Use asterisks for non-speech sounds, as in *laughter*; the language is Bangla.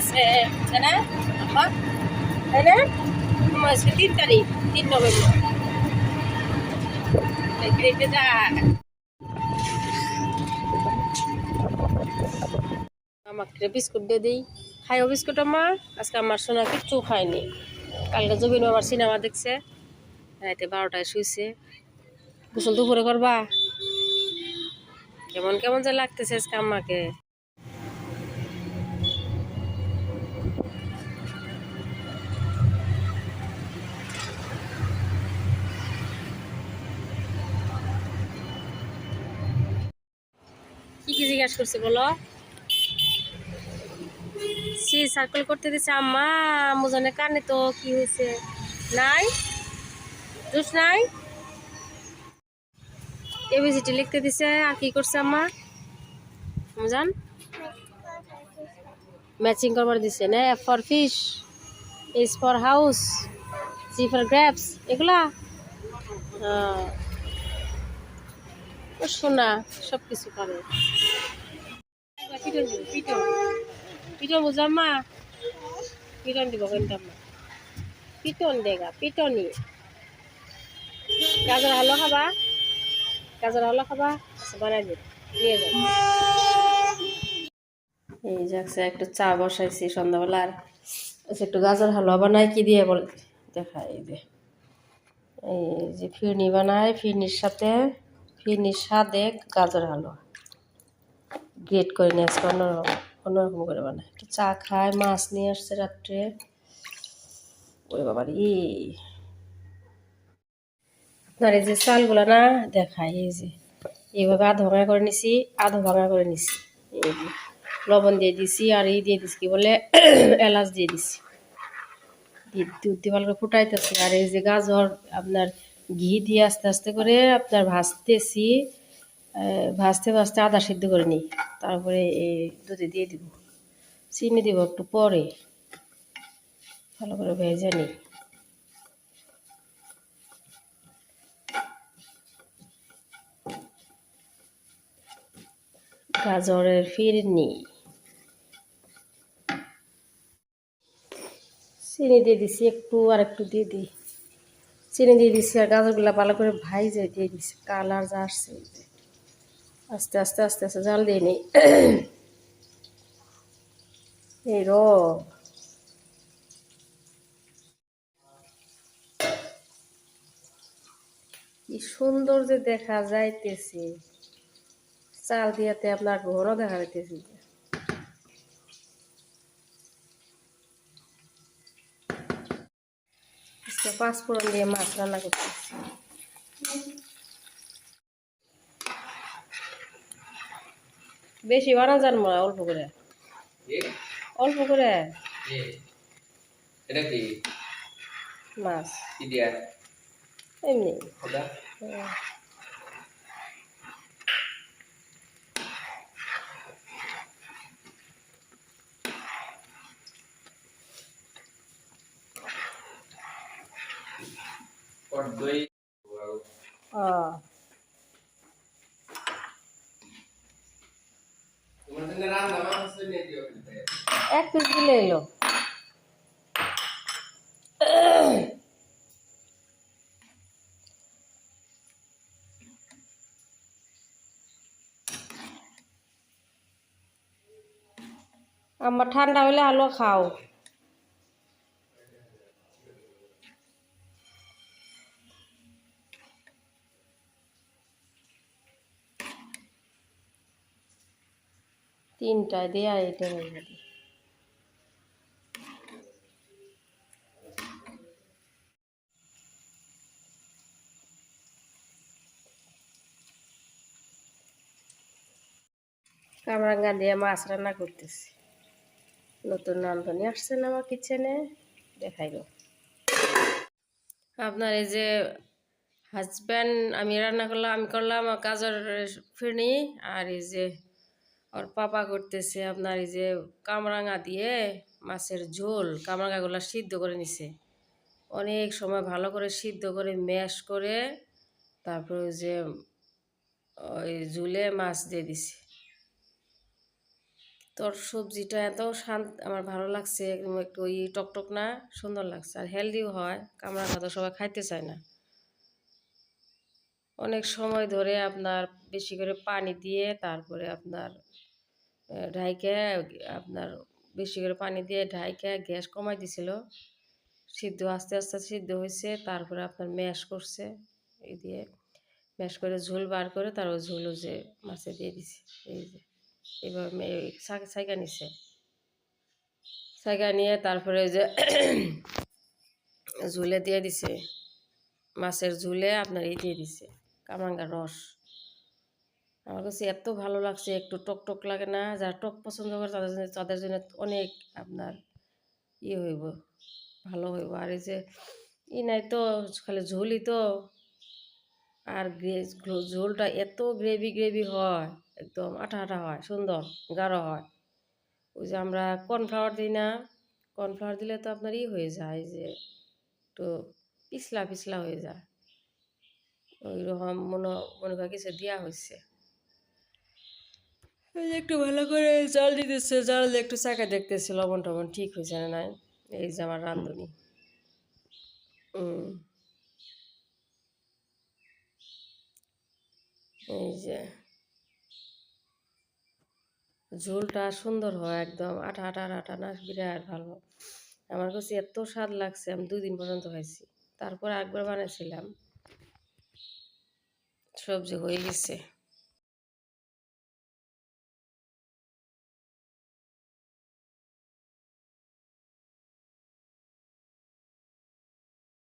আছে, তাই না? তাই না? তিন তারিখ, তিন নভেম্বর। আমাকে বিস্কুট দিয়ে দিই। খাইও বিস্কুট আমার আজকে আমার সোনা কিচ্ছু খায়নি। কালকে জবিন আমার সিনেমা দেখছে। রাতে বারোটায় শুয়েছে গোসল দুপুরে করবা? কেমন কেমন যে লাগতেছে আজকে আমাকে। জিজ্ঞাসা করছে, বলো। সি সার্কেল করতে দিছে, আম্মা মুজনে কানে তো কি হয়েছে? নাই? জুস নাই? এবিসিটি লিখতে দিছে, আর কি করছে, আম্মা? মুজান? ম্যাচিং করবার দিছে, না F for fish is for house C for grapes এগুলা? শোনা সব কিছু পারে পিটন দিব মা পিটন দিব কিন্তু পিটন দেগা পিটনি গাজর হালুয়া খাবা গাজর হালুয়া খাবা বানাই দিন নিয়ে যাও? এই যাচ্ছে একটু চা বসাইছি সন্ধ্যাবেলা, আর একটু গাজর হালুয়া বানাই, কি দিয়ে বল? দেখা, এই যে এই যে ফিরনি বানায়, ফিরনির সাথে, ফিরনির স্বাদে গাজর হালুয়া। গ্রেট করে নিয়ে আসছে অন্যরকম অন্যরকম করে বানায়। একটু চা খায়, মাছ নিয়ে আসছে রাত্রে। ওরে বাবার ই আপনার এই যে চালগুলো না দেখায় এই যে। এইভাবে আধা ভাঙা করে নিছি, আধা ভাঙা করে নিছি। এই লবণ দিয়ে দিছি আর এই দিয়ে দিছি কি বলে, *clears throat* এলাচ দিয়ে দিছি। দুধ দিয়ে ভালো করে ফুটাইতেছি। আর এই যে গাজর, আপনার ঘি দিয়ে আস্তে আস্তে করে আপনার ভাজতেছি। ভাজতে ভাজতে আদা সিদ্ধ করে নিই। তারপরে এই দুধে দিয়ে দিব। চিনি দিব একটু পরে। ভালো করে ভেজে নিই। গাজরের ফিরনি। চিনি দিয়ে দিছি, একটু আর একটু দিয়ে দিই। চিনি দিয়ে দিছি আর গাজরগুলা ভালো করে ভাইজে দিয়ে দিছি। কালার যা আসছে। আস্তে আস্তে আস্তে আস্তে জাল দিয়ে নিই। *clears throat* এই র কি সুন্দর যে দেখা যাইতেছে। চাল দিয়াতে আপনার ঘরও দেখা যাইতেছে। আজকে পাঁচফোড়ন দিয়ে মাছ রান্না করতেছি। বেশি বানা জানব না অল্প করে। এ? অল্প করে। এ, এটা কি? মাছ। কি দিয়া? এমনি। ওটা হ্যাঁ। ওর দই আহ, তোমার জন্য রান্না মাংস নিয়ে দিও কিন্তু। এক পিস দিলে এলো। আমার ঠান্ডা হলে আলো খাও। তিনটায় দেয়া এটা হয়ে যাবে কামরাঙ্গা দিয়ে মাছ রান্না করতেছি। নতুন রান্ধনি আসছেন আমার কিচেনে দেখাইব আপনার এই যে হাজব্যান্ড আমি রান্না করলাম, আমি করলাম গাজর ফিরনি, আর এই যে ওর পাপা করতেছে আপনার এই যে কামরাঙা দিয়ে মাছের ঝোল কামরাঙাগুলো সিদ্ধ করে নিছে। অনেক সময় ভালো করে সিদ্ধ করে ম্যাশ করে তারপরে ওই যে ওই ঝুলে মাছ দিয়ে দিছে। তোর সবজিটা এত শান্ত আমার ভালো লাগছে একদম একটু ওই টকটক না সুন্দর লাগছে। আর হেলদিও হয় কামড়া খাতো সবাই খাইতে চায় না। অনেক সময় ধরে আপনার বেশি করে পানি দিয়ে তারপরে আপনার ঢাইকে আপনার বেশি করে পানি দিয়ে ঢাইকে গ্যাস কমাই দিছিল। সিদ্ধ আস্তে আস্তে সিদ্ধ হয়েছে তারপরে আপনার ম্যাশ করছে, এই দিয়ে ম্যাশ করে ঝোল বার করে তার ঝোলও যে মাছে দিয়ে দিছে, এই যে। এইভাবে সাইকা নিছে। সাইকা নিয়ে তারপরে যে ঝুলে দিয়ে দিছে। মাছের ঝুলে আপনার এই দিয়ে দিছে কামরাঙ্গার রস। আমার কাছে এত ভালো লাগছে, একটু টক টক লাগে না, যারা টক পছন্দ করে তাদের জন্য তাদের জন্য অনেক আপনার ইয়ে হইব, ভালো হইব। আর এই যে ই নাই তো, খালি ঝোলই তো। আর ঝোলটা এত গ্রেভি গ্রেভি হয়, একদম আঠা আঠা হয়, সুন্দর, গাঢ় হয়। ওই যে আমরা কর্নফ্লাওয়ার দিই না, কর্নফ্লাওয়ার দিলে তো আপনার ই হয়ে যায় যে, একটু পিছলা পিছলা হয়ে যায়। ওই রকম মনে মনে কর কিছু দেওয়া হয়েছে একটু ভালো করে জল দিতেছে, জল দিয়ে একটু চাকা দেখতেছে, লবণ টবণ ঠিক হয়েছে না নাই? এই যে আমার হুম এই যে। ঝোলটা সুন্দর হয় একদম, আঠা আঠা আঠা না, বিরাট ভালো। আমার কাছে এত স্বাদ লাগছে, আমি দুই দিন পর্যন্ত খাইছি। তারপর একবার বানাইছিলাম। সবজি হয়ে গেছে।